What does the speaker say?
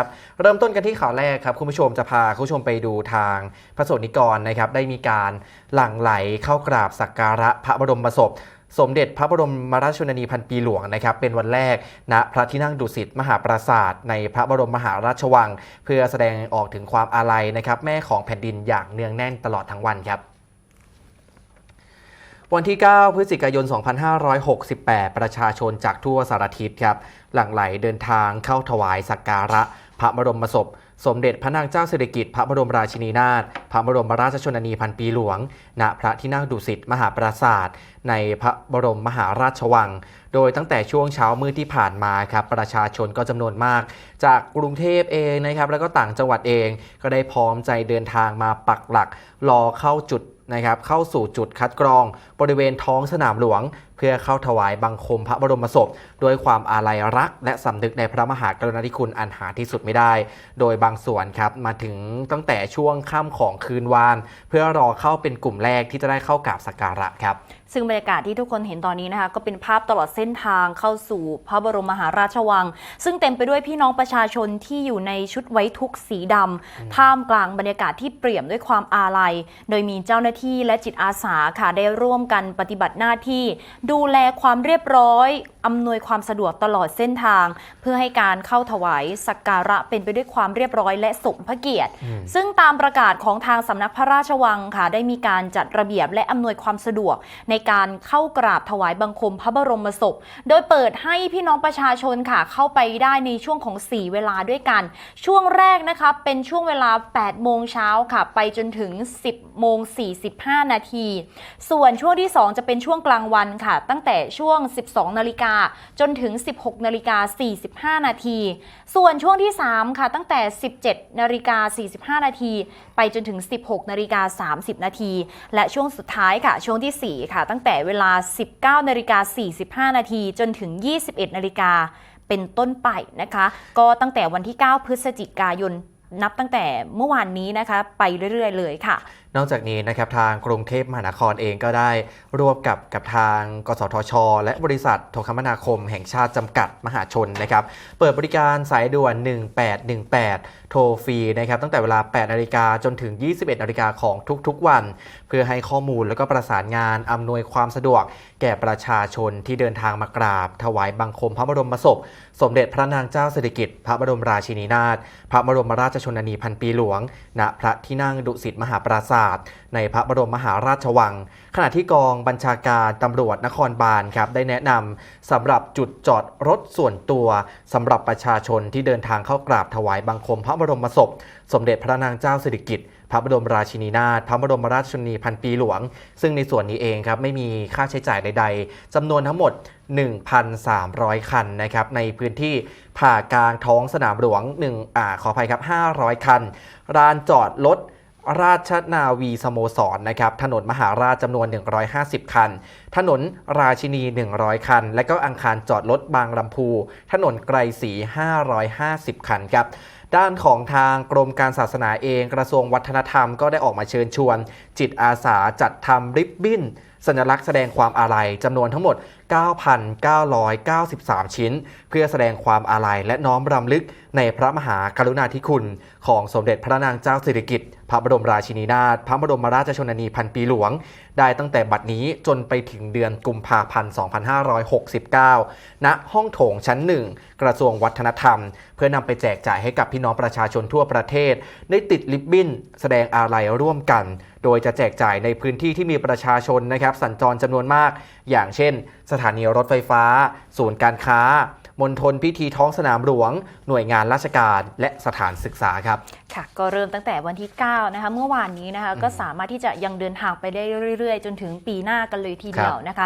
ครับเริ่มต้นกันที่ข่าวแรกครับคุณผู้ชมจะพาคุณผู้ชมไปดูทางพระสนิกรนะครับได้มีการหลั่งไหลเข้ากราบสักการะพระบรมศพ สมเด็จพระบรมราชชนนีพันปีหลวงนะครับเป็นวันแรกณพระที่นั่งดุสิตมหาปราสาทในพระบรมมหาราชวัง เพื่อแสดงออกถึงความอาลัยนะครับแม่ของแผ่นดินอย่างเนืองแน่นตลอดทั้งวันครับ วันที่ 9 พฤศจิกายน 2568 ประชาชนจากทั่วสารทิศครับ หลั่งไหลเดินทางเข้าถวายสักการะ พระบรมศพ สมเด็จพระนางเจ้าสิริกิติ์พระบรมราชินีนาถพระบรมราชชนนีพันปีหลวง ณพระที่นั่งดุสิตมหาปราสาทในพระบรมมหาราชวัง โดยตั้งแต่ช่วงเช้ามืดที่ผ่านมาครับประชาชนก็จำนวนมาก จากกรุงเทพเองนะครับแล้วก็ต่างจังหวัดเองก็ได้พร้อมใจเดินทางมาปักหลัก รอเข้าจุดนะครับเข้าสู่จุดคัดกรอง บริเวณท้องสนามหลวง เพื่อเข้าถวายบังคมพระบรมศพ ด้วยความอาลัยรัก และสำนึกในพระมหากรุณาธิคุณอันหาที่สุดไม่ได้ โดยบางส่วนครับมาถึงตั้งแต่ช่วงค่ำของคืนวาน เพื่อรอเข้าเป็นกลุ่มแรกที่จะได้เข้ากราบสักการะครับ ซึ่งบรรยากาศที่ทุกคนเห็นตอนนี้นะคะก็เป็นภาพตลอดเส้นทางเข้าสู่พระบรมมหาราชวัง ซึ่งเต็มไปด้วยพี่น้องประชาชนที่อยู่ในชุดไว้ทุกข์สีดำท่ามกลางบรรยากาศที่เปี่ยมด้วยความอาลัย โดยมีเจ้าหน้าที่และจิตอาสาค่ะได้ร่วมกันปฏิบัติหน้าที่ ดูแลความเรียบร้อยอำนวยความสะดวกตลอดเส้นทาง เพื่อให้การเข้าถวายสักการะเป็นไปด้วยความเรียบร้อยและสมพระเกียรติอืมซึ่งตามประกาศของทางสำนักพระราชวังค่ะ ได้มีการจัดระเบียบและอำนวยความสะดวก ในการเข้ากราบถวายบังคมพระบรมศพโดยเปิดให้พี่น้องประชาชนค่ะเข้าไปได้ในช่วงของ 4 เวลาด้วยกัน ช่วงแรกนะคะเป็นช่วงเวลา 8 โมงเช้าค่ะ ไปจนถึง 10 โมง 45 นาที ส่วนช่วงที่ 2 จะเป็นช่วงกลางวันค่ะ ตั้งแต่ช่วง 12 นาฬิกาจนถึง 16 นาฬิกา 45 นาที ส่วนช่วงที่ 3 ค่ะตั้งแต่ 17 นาฬิกา 45 นาที ไปจนถึง 16 นาฬิกา 30 นาที และช่วงสุดท้ายค่ะ ช่วงทีสี่4 ค่ะ ตั้งแต่เวลา 19 นาฬิกา 45นาทีจนถึง 21 นาฬิกาเป็นต้นไปนะคะ ก็ตั้งแต่วันที่ 9 พฤศจิกายนนับตั้งแต่เมื่อวานนี้นะคะ ไปเรื่อย ๆ เลยค่ะ นอกจากนี้นะครับทางกรุงเทพมหานครเองก็ได้ร่วมกับกับทางกสทช และบริษัทโทรคมนาคมแห่งชาติจำกัดมหาชนนะครับเปิดบริการสายด่วน 1818 โทรฟรีนะครับตั้งแต่เวลา 8 นาฬิกาจนถึง 21 นาฬิกาของทุกๆวัน เพื่อให้ข้อมูลแล้วก็ประสานงานอำนวยความสะดวก แก่ประชาชนที่เดินทางมากราบ ถวายบังคมพระบรมศพ สมเด็จพระนางเจ้าสิริกิติ์พระบรมราชินีนาถพระบรมราชชนนีพันปีหลวงณพระที่นั่งดุสิตมหาปราสาทในพระบรมมหาราชวัง ขณะที่กองบัญชาการตำรวจนครบาลครับได้แนะนำสำหรับจุดจอดรถส่วนตัวสำหรับประชาชนที่เดินทางเข้ากราบถวายบังคมพระบรมศพ สมเด็จพระนางเจ้าสิริกิติ์พระบรมราชินีนาถพระบรมราชชนีพันปีหลวง ซึ่งในส่วนนี้เองครับไม่มีค่าใช้จ่ายใด ๆจำนวนทั้งหมด 1,300 คันนะครับในพื้นที่ผ่ากลางท้องสนามหลวง1อ่าขออภัยครับ 500 คันลานจอดรถ ราชนาวีสโมสรนะครับถนนมหาราชจำนวน 150 คัน ถนนราชินี 100 คัน และก็อังคารจอดรถบางลำพู ถนนไกรศรี550 คันครับด้านของทางกรมการศาสนาเองกระทรวงวัฒนธรรมก็ได้ออกมาเชิญชวน จิตอาสาจัดทำริบบิ้น สัญลักษณ์แสดงความอาลัยจำนวนทั้งหมด 9,993 ชิ้น เพื่อแสดงความอาลัยและน้อมรำลึกในพระมหากรุณาธิคุณ ของสมเด็จพระนางเจ้าสิริกิติ์ พระบรมราชินีนาถพระบรมราชชนนีพันปีหลวง ได้ตั้งแต่บัดนี้จนไปถึงเดือนกุมภาพันธ์ 2569 ณ ห้องโถงชั้นหนึ่งกระทรวงวัฒนธรรม เพื่อนำไปแจกจ่ายให้กับพี่น้องประชาชนทั่วประเทศ ได้ติดลิบบิ้น แสดงอาลัยร่วมกัน โดยจะแจกจ่ายในพื้นที่ที่มีประชาชนนะครับสัญจรจำนวนมาก อย่างเช่น สถานีรถไฟฟ้า ศูนย์การค้า มณฑลพิธีท้องสนามหลวง หน่วยงานราชการและสถานศึกษาครับ ค่ะ ก็เริ่มตั้งแต่วันที่ 9 นะคะ เมื่อวานนี้นะคะ ก็สามารถที่จะยังเดินทางไปได้เรื่อยๆ จนถึงปีหน้ากันเลยทีเดียวนะคะ